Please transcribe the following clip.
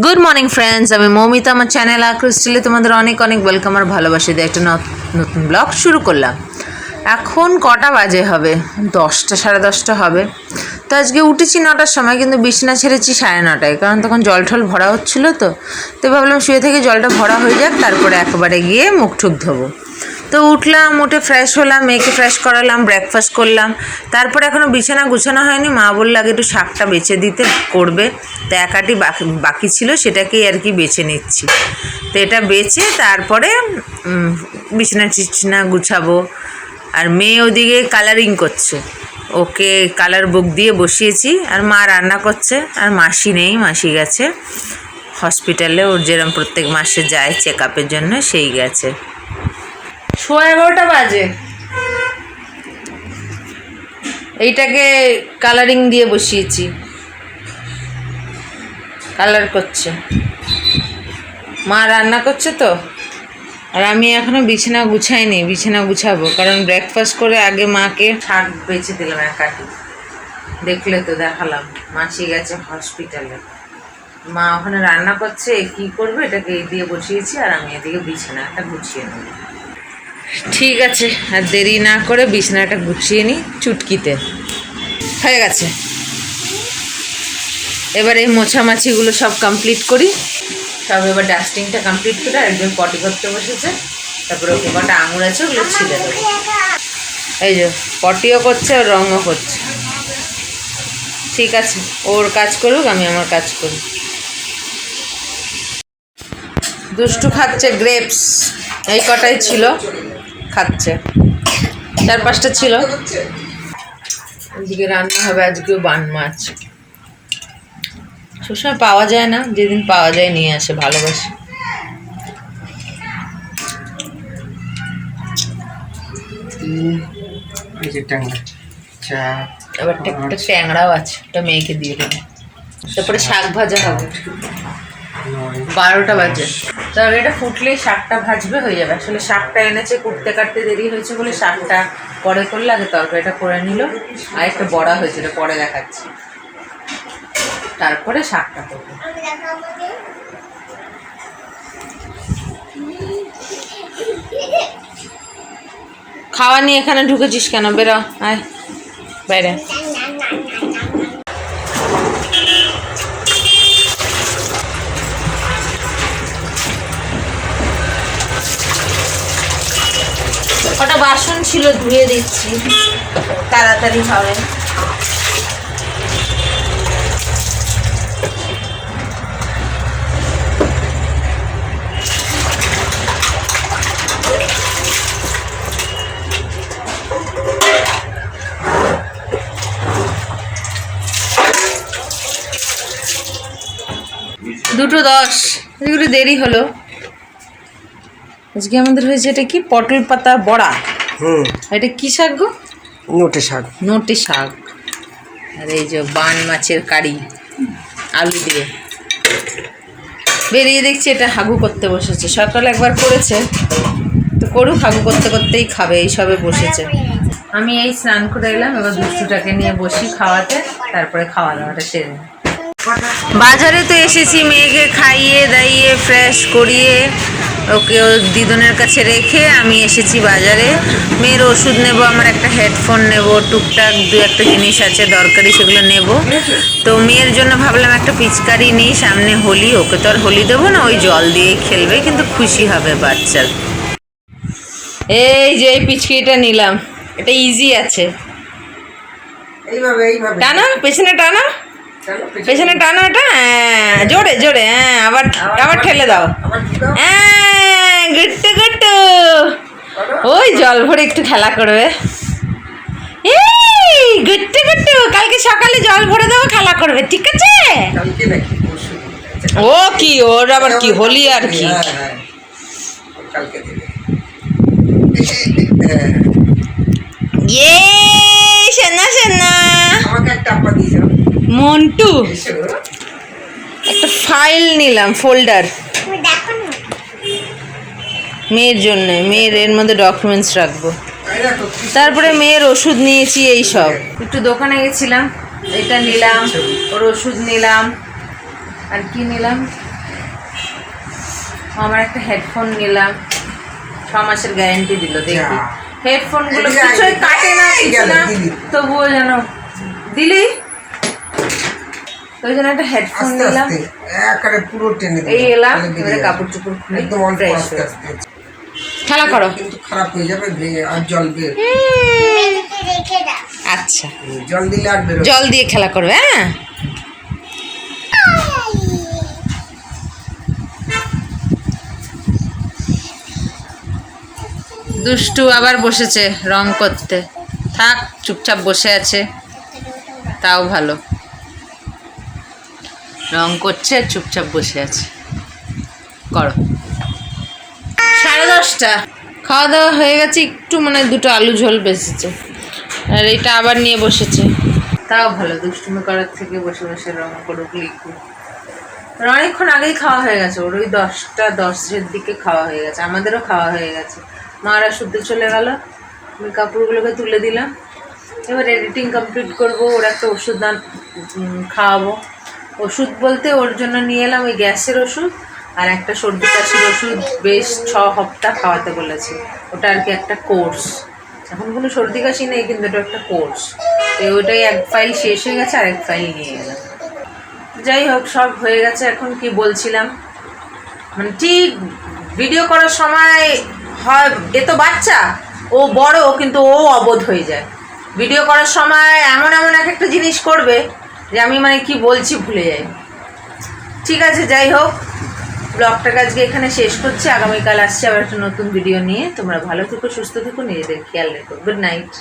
Good morning friends আমি মৌমিতা, আমার channel আক্রিস্টিলে তোমাদের অনেক অনেক ওয়েলকাম আর ভালোবাসি দিয়ে একটা নতুন ব্লগ শুরু করলাম। এখন কটা বাজে হবে? দশটা, সাড়ে দশটা হবে। তো আজকে উঠেছি নটার সময়, কিন্তু বিছনা ছেড়েছি সাড়ে নটায়, কারণ তখন জল ঠল ভরা হচ্ছিল তো। তো ভাবলাম শুয়ে থেকে জলটা ভরা হয়ে যাক, তারপরে একবারে গিয়ে মুখ ঠুক ধোবো। তো উঠলাম, উঠে ফ্রেশ হলাম, মেয়েকে ফ্রেশ করালাম ব্রেকফাস্ট করলাম। তারপরে এখনও বিছানা গুছানো হয়নি। মা বলল, আগে একটু শাকটা বেছে দিতে করবে। তো একাটি বাকি বাকি ছিল, সেটাকেই আর কি বেছে নিচ্ছি। তো এটা বেছে তারপরে বিছানা টিছনা গুছাবো। আর মেয়ে ওদিকে কালারিং করছে। ওকে কালার বুক দিয়ে বসিয়েছি। আর মা রান্না করছে। আর মাসি নেই, মাসি গেছে। হসপিটালে ওর যেরম প্রত্যেক মাসে যায় চেক আপের জন্য, সেই গেছে। সোয়া এগারোটা বাজে। এইটাকে কালারিং দিয়ে বসিয়েছি। কালার করছে। মা রান্না করছে তো? আর আমি এখনও বিছানা গুছাইনি, বিছানা গুছাবো। কারণ ব্রেকফাস্ট করে আগে মাকে শাক বেছে দিলাম একাটি দেখলে তো দেখালাম, মাসি গেছে হসপিটালে মা ওখানে রান্না করছে কি করবে? এটাকে দিয়ে বসিয়েছি আর আমি এদিকে বিছানাটা গুছিয়ে নেব। ঠিক আছে, আর দেরি না করে বিছানাটা গুছিয়ে নিই চুটকিতে। হয়ে গেছে। এবার এই মোছামাছিগুলো সব কমপ্লিট করি। সব এবার ডাস্টিংটা কমপ্লিট করে একজন পটি করতে বসেছে। তারপরে ওকে কটা আঙুর আছে ওগুলো দেবো। এই যে পটিও করছে, আর রঙও করছে। ঠিক আছে, ওর কাজ করুক, আমি আমার কাজ করি দুষ্টু খাচ্ছে গ্রেপস এই কটাই ছিল। খাচ্ছে। চার পাঁচটা ছিল। আজকে রান্না হবে আজকেও বান মাছ। সবসময় পাওয়া যায় না যেদিন পাওয়া যায় নিয়ে আসে ভালোবাসে। এবার একটা ট্যাংরাও আছে ওটা মেয়েকে দিয়ে দেবো। তারপরে শাক ভাজা হবে। বারোটা বাজে। তাহলে এটা ফুটলেই শাকটা ভাজবে, হয়ে যাবে। আসলে শাকটা এনেছে, কুটতে কাটতে দেরি হয়েছে বলে শাকটা পরে করলে আগে তরকারিটা করে নিল। আর একটা বড়া হয়েছে, এটা পরে দেখাচ্ছি। তারপরে শাকটা করব। খাওয়া নিয়ে এখানে ঢুকেছিস কেন? বেরো, আয়। বাইরে। ওটা বাসন ছিল ধুয়ে দিচ্ছি। তাড়াতাড়ি হবে। দুটো দশ। এগুলো দেরি হলো। আজকে আমাদের হয়েছে এটা কি? পটল পাতার বড়া। হুম। এটা কি শাক গো? নোটে শাক। নোটে শাক। আর এই যে বান মাছের কারি আলু দিয়ে। বেরিয়ে দেখছি এটা হাগু করতে বসেছে। সকালে একবার করেছে। তো করুক হাগু করতে করতেই খাবে এই সবে বসেছে। আমি এই স্নান করে এলাম এবার দুষ্টুটাকে নিয়ে বসি খাওয়াতে তারপরে খাওয়া দাওয়াটা সেরে। বাজারে তো এসেছি মেয়েকে খাইয়ে দাইয়ে ফ্রেশ করিয়ে। ওকে ও দিদনের কাছে রেখে আমি এসেছি বাজারে। মেয়ের ওষুধ নেব আমার একটা হেডফোন নেব টুকটাক দু একটা জিনিস আছে দরকারি সেগুলো নেব। তো মেয়ের জন্য ভাবলাম একটা পিচকারি নিই সামনে হোলি ওকে তো আর হোলি দেবো না ওই জল দিয়েই খেলবে কিন্তু খুশি হবে বাচ্চার। এই যে এই পিচকিটা নিলাম এটা ইজি আছে। টানা পেছনে টানা? পেছনে। টানো ওটা হ্যাঁ জোরে জোরে হ্যাঁ আবার আবার ঠেলে দাও? হ্যাঁ গুট্টু গুট্টু। ওই জল ভরে একটু খেলা করবে। এই গুট্টু গুট্টু কালকে সকালে জল ভরে দেবো খেলা করবে ঠিক আছে? ও কি ওর আবার কি হোলি আর কি? হ্যাঁ, হ্যাঁ। ইয়ে সেনা সেনা। আমাকে একটা আপা দিয়ে মন্টু। একটা ফাইল নিলাম ফোল্ডার। মেয়ের জন্য মেয়ের এর মধ্যে ডকুমেন্টস রাখব। তারপরে মেয়ের ওষুধ নিয়েছি এই সব। একটু দোকানে গেছিলাম এটা নিলাম ওর ওষুধ নিলাম আর কি নিলাম? আমার একটা হেডফোন নিলাম ছ মাসের গ্যারেন্টি দিল দেখি। যা। হেডফোনগুলো এদিকে আয়, কিছুই কাটে না কিছু না তবুও যেন দিলি? ওই জন্য একটা হেডফোন নিলাম। একেবারে পুরো টেনে। এই এলাম এবারে কাপড় চোপড় খুলে একদম ফ্রেশ খেলা করো। কিন্তু খারাপ হয়ে যাবে ভেঙে আর জল বের আচ্ছা। জল দিলে আর বেরো জল দিয়ে খেলা করবে হ্যাঁ? দুষ্টু আবার বসেছে রং করতে। থাক চুপচাপ বসে আছে। তাও ভালো। রং করছে আর চুপচাপ বসে আছে। করো। সাড়ে দশটা। খাওয়া দাওয়া হয়ে গেছে, একটু মানে দুটো আলু ঝোল বেসেছে আর এটা আবার নিয়ে বসেছে। তাও ভালো, দুষ্টুমি করার থেকে বসে বসে রং করুক, লিখুক। অনেকক্ষণ আগেই খাওয়া হয়ে গেছে, ওর ওই দশটা, দশের দিকে খাওয়া হয়ে গেছে। আমাদেরও খাওয়া হয়ে গেছে। মারা শুদ্ধ চলে গেল। আমি কাপড়গুলোকে তুলে দিলাম। এবার এডিটিং কমপ্লিট করব, ওর একটা ওষুধ দান খাওয়াবো। ওষুধ বলতে ওর জন্য নিয়ে এলাম ওই গ্যাসের ওষুধ আর একটা সর্দি কাশির ওষুধ, বেশ ছ সপ্তাহ খাওয়াতে বলেছে। ওটা আর কি একটা কোর্স। এখন কোনো সর্দি কাশি নেই, কিন্তু এটা একটা কোর্স। তো ওইটাই এক ফাইল শেষ হয়ে গেছে আর এক ফাইল নিয়ে গেলাম যাই হোক, সব হয়ে গেছে, এখন কি বলছিলাম? মানে ঠিক ভিডিও করার সময় হয়, এ তো বাচ্চা, ও বড়, কিন্তু ও অবোধ হয়ে যায়। ভিডিও করার সময় এমন এমন এক একটা জিনিস করবে যে আমি মানে কি বলছি ভুলে যাই। ঠিক আছে, যাই হোক ব্লগটাকে আজকে এখানে শেষ করছি। আগামীকাল আসছি আবার একটা নতুন ভিডিও নিয়ে। তোমরা ভালো থেকো, সুস্থ থেকো, নিজেদের খেয়াল রেখো। Good night